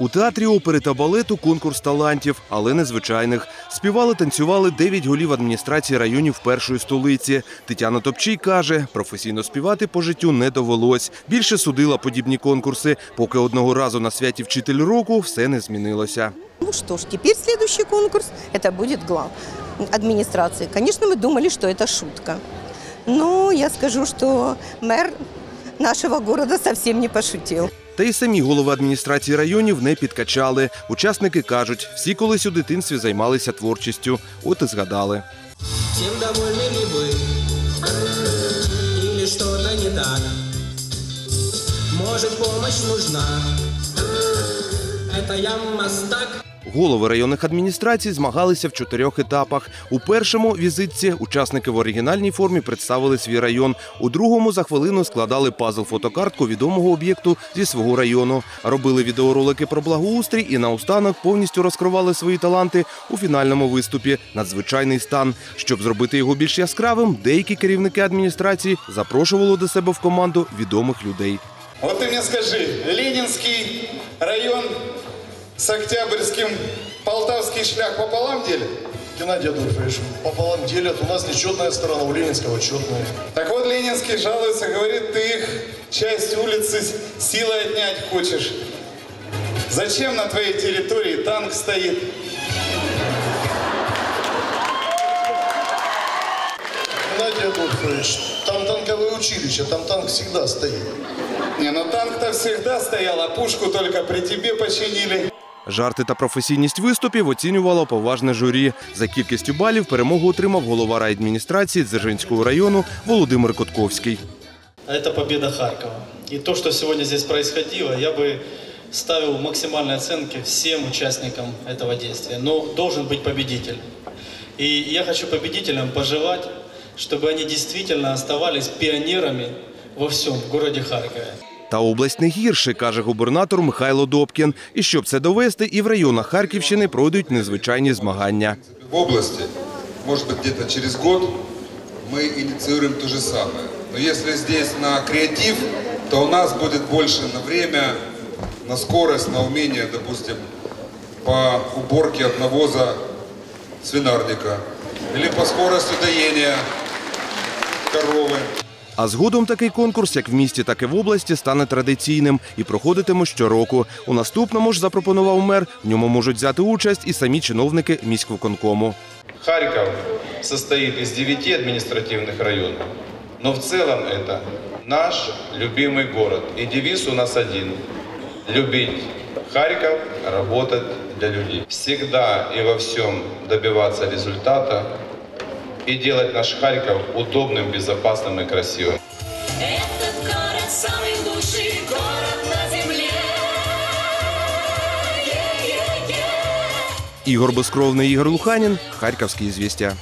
У театрі опери та балету конкурс талантів, але незвичайних. Співали, танцювали дев'ять голів адміністрації районів першої столиці. Тетяна Топчій каже, професійно співати по життю не довелось. Більше судила подібні конкурси, поки одного разу на святі вчитель року все не змінилося. Ну что ж, теперь следующий конкурс, это будет глав администрации. Конечно, мы думали, что это шутка. Но я скажу, что мэр нашего города совсем не пошутил. Та й самі голови адміністрації районів не підкачали. Учасники кажуть, всі колись у дитинстві займалися творчістю. От і згадали. Чем довольны ли вы? Или что-то не так? Может помощь нужна? Это я мастак. Голови районних адміністрацій змагалися в чотирьох етапах. У першому візитці учасники в оригінальній формі представили свій район. У другому за хвилину складали пазл-фотокартку відомого об'єкту зі свого району. Робили відеоролики про благоустрій і наостанок повністю розкривали свої таланти у фінальному виступі Надзвичайний стан. Щоб зробити його більш яскравим, деякі керівники адміністрації запрошували до себе в команду відомих людей. Вот ты мне скажи, Ленинский район с Октябрьским Полтавский шлях пополам делит? Геннадий Адольфович, пополам делят. У нас нечетная сторона, у Ленинского четная. Так вот, Ленинский жалуется, говорит, ты их часть улицы силой отнять хочешь. Зачем на твоей территории танк стоит? Геннадий Адольфович, там танковое училище, там танк всегда стоит. Не, ну танк-то всегда стоял, а пушку только при тебе починили. Жарти та професійність виступів оцінювало поважне журі. За кількістю балів перемогу отримав голова райадміністрації Дзержинського району Володимир Котковський. Это победа Харькова. И то, что сегодня здесь происходило, я бы ставил максимальные оценки всем участникам этого действия. Но должен быть победитель. И я хочу победителям пожелать, чтобы они действительно оставались пионерами во всем городе Харькове. Та область не гірше, каже губернатор Михайло Добкін. І щоб це довести, і в районах Харківщини пройдуть незвичайні змагання. в области, может быть, где-то через год мы инициируем то же самое. Но если здесь на креатив, то у нас будет больше на время, на скорость, на умение, допустим, по уборке от навоза свинарника или по скорости доения коровы. А згодом такий конкурс, як в місті, так і в області, стане традиційним і проходитиме щороку. У наступному ж запропонував мер. В ньому можуть взяти участь і самі чиновники міськвиконкому. Харьков состоит из девяти административных районов, но в целом это наш любимый город. И девиз у нас один – любить Харьков, работать для людей. Всегда и во всем добиваться результата и делать наш Харьков удобным, безопасным и красивым. Этот город самый лучший город на земле. Ігор Безкровний, Ігор Луханін, Харківські звістя.